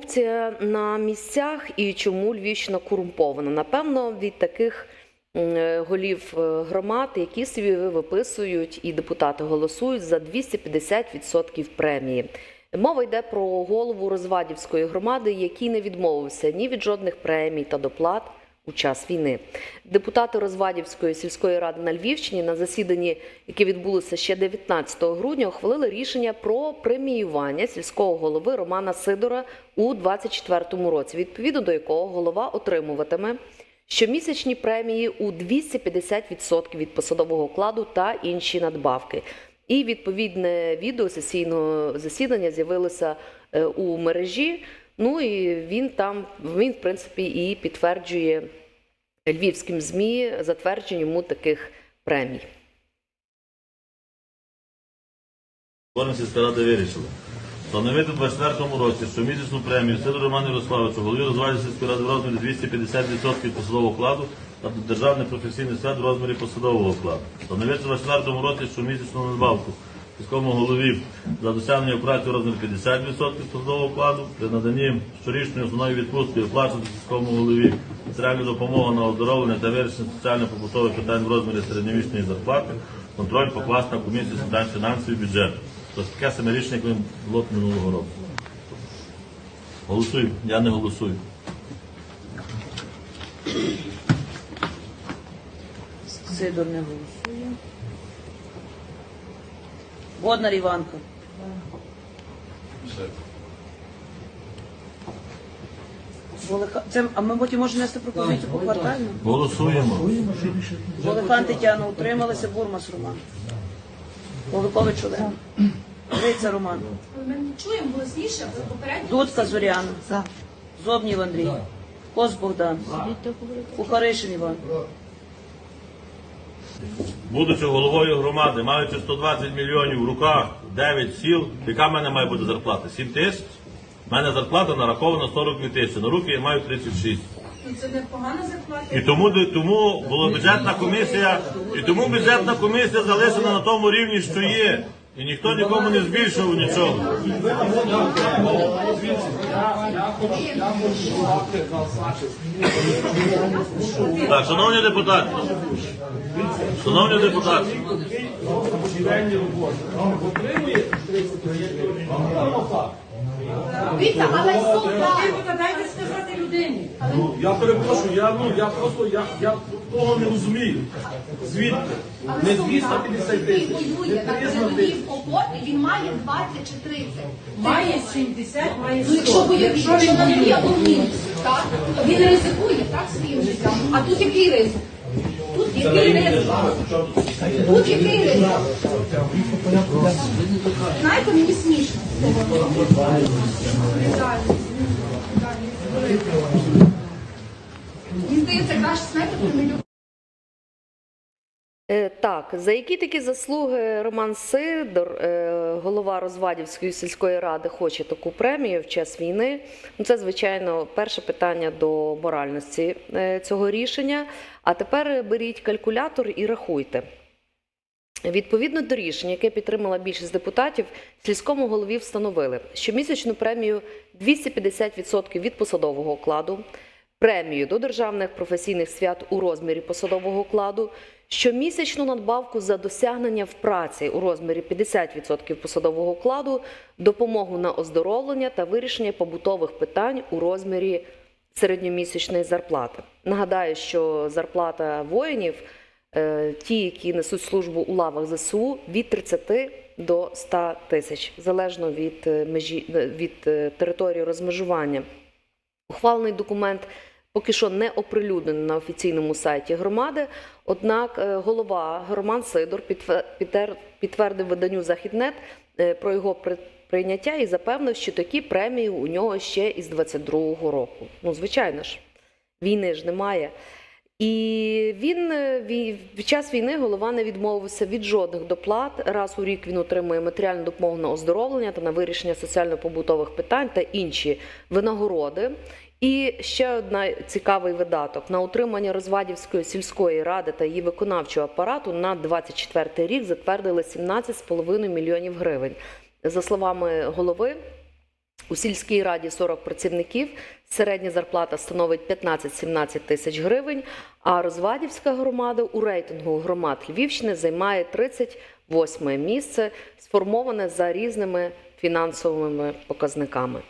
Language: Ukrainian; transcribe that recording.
корупція на місцях і чому Львівщина корумпована? Напевно, від таких е, голів е, громад, які собі виписують і депутати голосують за 250% премії. Мова йде про голову Розвадівської громади, який не відмовився ні від жодних премій та доплат у час війни. Депутати Розвадівської сільської ради на Львівщині на засіданні, яке відбулося ще 19 грудня, ухвалили рішення про преміювання сільського голови Романа Сидора у 2024 році, відповідно до якого голова отримуватиме щомісячні премії у 250% від посадового окладу та інші надбавки. І відповідне відео сесійного засідання з'явилося е, у мережі. Ну і він там він, в принципі, і підтверджує львівським змі затвердження йому таких премій. Сільська рада вирішила встановити у 24 році щомісячну премію Сидору Роману Ярославовичу, голові розваді сільської ради в розмірі 250% посадового окладу та державний професійний свят в розмірі посадового окладу. Встановити у 24 році щомісячну надбавку сільському голові за досягнення праці в розмірі 50% посадового окладу, при наданні щорічної основної відпустки оплачувати сільському голові матеріальну допомогу на оздоровлення та вирішення соціально-побутових питань в розмірі середньомісячної зарплати, контроль покласти на комісію з питань фінансів і бюджету. Тобто таке саме рішення, як було минулого року. Голосуй, я не голосую. Сидор не голосує. Боднар Іванко. Волеха... Це, а ми потім можемо нести пропозицію по квартально? Голосуємо. Волехан Тетяна утрималася, Бурмас Роман. Воликович Олег. Гриця Роман. Ми не чуємо голосніше, бо попередньо Дудка Зоряна. Зобнів Андрій. Кос Богдан. Кухаришин Іван. Будучи головою громади, маючи 120 мільйонів в руках, 9 сіл, яка в мене має бути зарплата? 7 тисяч? У мене зарплата нарахована 42 тисячі. На руки я маю 36. і це непогана зарплата. І тому, тому була бюджетна комісія, і тому бюджетна комісія залишена на тому рівні, що є. І ніхто нікому не збільшував нічого. Так, шановні депутати, шановні депутати, Віта, але солдат. Дайте сказати людині. Ну, я перепрошую, я, ну, я просто я, я того не розумію. Звідки? Не 250 Він тисяч, не воює на 300 передовій в окопі, він має 20 чи 30. Має 70, має Ну, якщо 100. бойові, якщо на є один, так, то він ризикує так своїм життям. А тут який ризик? Який ризик? Тут який ризик? Знаєте, мені смішно. Мені здається, краще. Е, Так, за які такі заслуги Роман Сидор, е, голова Розвадівської сільської ради, хоче таку премію в час війни? Ну, це, звичайно, перше питання до моральності е, цього рішення. А тепер беріть калькулятор і рахуйте. Відповідно до рішення, яке підтримала більшість депутатів, сільському голові встановили щомісячну премію 250% від посадового окладу, премію до державних професійних свят у розмірі посадового окладу, щомісячну надбавку за досягнення в праці у розмірі 50% посадового окладу, допомогу на оздоровлення та вирішення побутових питань у розмірі середньомісячної зарплати. Нагадаю, що зарплата воїнів, е, ті, які несуть службу у лавах ЗСУ, від 30 до 100 тисяч, залежно від е, межі е, від території розмежування. Ухвалений документ поки що не оприлюднений на офіційному сайті громади. Однак е, голова Роман Сидор підтвердив виданню Західнет е, про його прийняття і запевнив, що такі премії у нього ще із 22-го року. Ну, звичайно ж, війни ж немає. І він е, під час війни голова не відмовився від жодних доплат. Раз у рік він отримує матеріальну допомогу на оздоровлення та на вирішення соціально-побутових питань та інші винагороди. І ще одна цікавий видаток на утримання Розвадівської сільської ради та її виконавчого апарату на 24 рік затвердили 17,5 мільйонів гривень. За словами голови, У сільській раді 40 працівників, середня зарплата становить 15-17 тисяч гривень, а Розвадівська громада у рейтингу громад Львівщини займає 38 місце, сформоване за різними фінансовими показниками.